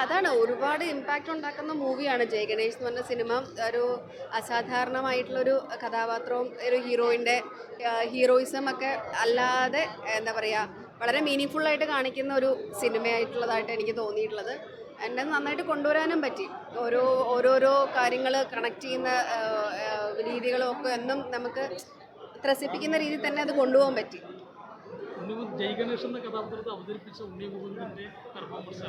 അതാണ് ഒരുപാട് ഇമ്പാക്റ്റ് ഉണ്ടാക്കുന്ന മൂവിയാണ് ജയ ഗണേഷ് എന്ന് പറഞ്ഞ സിനിമ ഒരു അസാധാരണമായിട്ടുള്ളൊരു കഥാപാത്രവും ഒരു ഹീറോയിന്റെ ഹീറോയിസം ഒക്കെ അല്ലാതെ എന്താ പറയുക വളരെ മീനിങ് ഫുള്ളായിട്ട് കാണിക്കുന്ന ഒരു സിനിമയായിട്ടുള്ളതായിട്ട് എനിക്ക് തോന്നിയിട്ടുള്ളത്. എന്നെ നന്നായിട്ട് കൊണ്ടുവരാനും പറ്റി. ഓരോ ഓരോരോ കാര്യങ്ങൾ കണക്ട് ചെയ്യുന്ന രീതികളും ഒക്കെ എന്നും നമുക്ക് ത്രസിപ്പിക്കുന്ന രീതിയിൽ തന്നെ അത് കൊണ്ടുപോകാൻ പറ്റി. ഉണ്ണി ജയ് ഗണേഷ് എന്ന കഥാപാത്രത്തെ അവതരിപ്പിച്ച ഉണ്ണി പെർഫോമൻസ്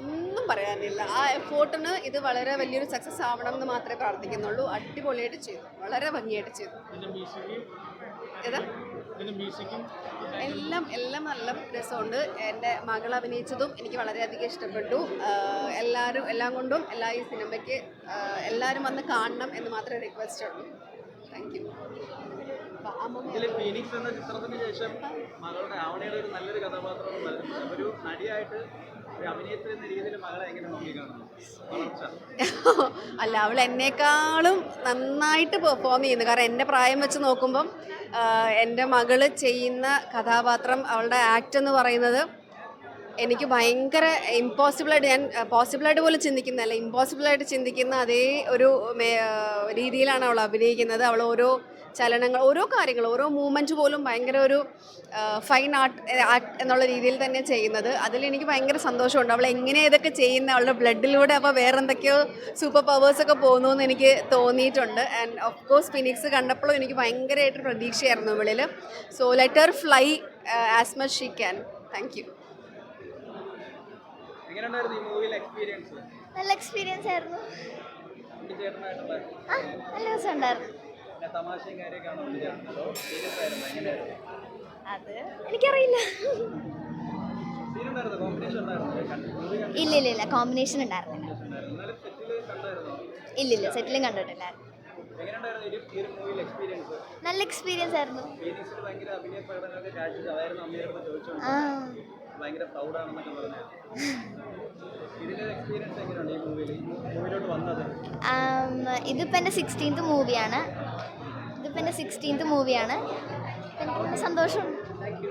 ഒന്നും പറയാനില്ല. ആ എഫോർട്ടിന് ഇത് വളരെ വലിയൊരു സക്സസ് ആവണം എന്ന് മാത്രമേ പ്രാർത്ഥിക്കുന്നുള്ളൂ. അടിപൊളിയായിട്ട് ചെയ്തു. വളരെ ഭംഗിയായിട്ട് ചെയ്തു. ഏതാ? എല്ലാം എല്ലാം നല്ല രസമുണ്ട്. എന്റെ മകൾ അഭിനയിച്ചതും എനിക്ക് വളരെയധികം ഇഷ്ടപ്പെട്ടു. എല്ലാവരും എല്ലാം കൊണ്ടും എല്ലാ ഈ സിനിമയ്ക്ക് എല്ലാവരും വന്ന് കാണണം എന്ന് മാത്രമേ റിക്വസ്റ്റ് ഉള്ളൂ. താങ്ക് യു ഫീനിക്സ് എന്ന ചിത്രത്തിന് ശേഷം മകളുടെ ആവണയുടെ ഒരു നല്ലൊരു കഥാപാത്രം ഒരു നടിയായിട്ട് അല്ല അവൾ എന്നെക്കാളും നന്നായിട്ട് പെർഫോം ചെയ്യുന്നു. കാരണം എന്റെ പ്രായം വെച്ച് നോക്കുമ്പം എന്റെ മകൾ ചെയ്യുന്ന കഥാപാത്രം അവളുടെ ആക്ട് എന്ന് പറയുന്നത് എനിക്ക് ഭയങ്കര ഇമ്പോസിബിളായിട്ട് ഞാൻ പോസിബിളായിട്ട് പോലും ചിന്തിക്കുന്നതല്ല ഇമ്പോസിബിളായിട്ട് ചിന്തിക്കുന്ന അതേ ഒരു രീതിയിലാണ് അവൾ അഭിനയിക്കുന്നത്. അവൾ ഓരോ ചലനങ്ങൾ ഓരോ കാര്യങ്ങൾ ഓരോ മൂവ്മെന്റ് പോലും ഭയങ്കര ഒരു ഫൈൻ ആർട്ട് ആർട്ട് എന്നുള്ള രീതിയിൽ തന്നെ ചെയ്യുന്നത്. അതിൽ എനിക്ക് ഭയങ്കര സന്തോഷമുണ്ട്. അവൾ എങ്ങനെ ഇതൊക്കെ ചെയ്യുന്ന അവളുടെ ബ്ലഡിലൂടെ അപ്പോൾ വേറെ എന്തൊക്കെയോ സൂപ്പർ പവേഴ്സൊക്കെ പോകുന്നു എന്ന് എനിക്ക് തോന്നിയിട്ടുണ്ട്. ആൻഡ് ഓഫ് കോഴ്സ് ഫിനിക്സ് കണ്ടപ്പോഴും എനിക്ക് ഭയങ്കരമായിട്ട് പ്രതീക്ഷയായിരുന്നു ഇവളിൽ so let her fly as much she can thank you എങ്ങനെയുണ്ടായിരുന്നു ഈ മൂവിയിലെ എക്സ്പീരിയൻസ് നല്ല എക്സ്പീരിയൻസ് ആയിരുന്നു. ആ നല്ല രസം ഉണ്ടായിരുന്നു അത് എനിക്കറിയില്ല. ഇല്ല ഇല്ല ഇല്ല കോമ്പിനേഷൻ ഉണ്ടായിരുന്നില്ല. ഇല്ല ഇല്ല സെറ്റിലും കണ്ടിട്ടില്ലായിരുന്നു. നല്ല എക്സ്പീരിയൻസ് ആയിരുന്നു. ഇതിപ്പോ എന്റെ ഇതിപ്പോൾ എന്റെ സിക്സ്റ്റീൻത്ത് മൂവിയാണ് ഇതിപ്പോൾ എന്റെ സിക്സ്റ്റീൻത്ത് മൂവിയാണ് എനിക്ക് സന്തോഷമുണ്ട് താങ്ക് യു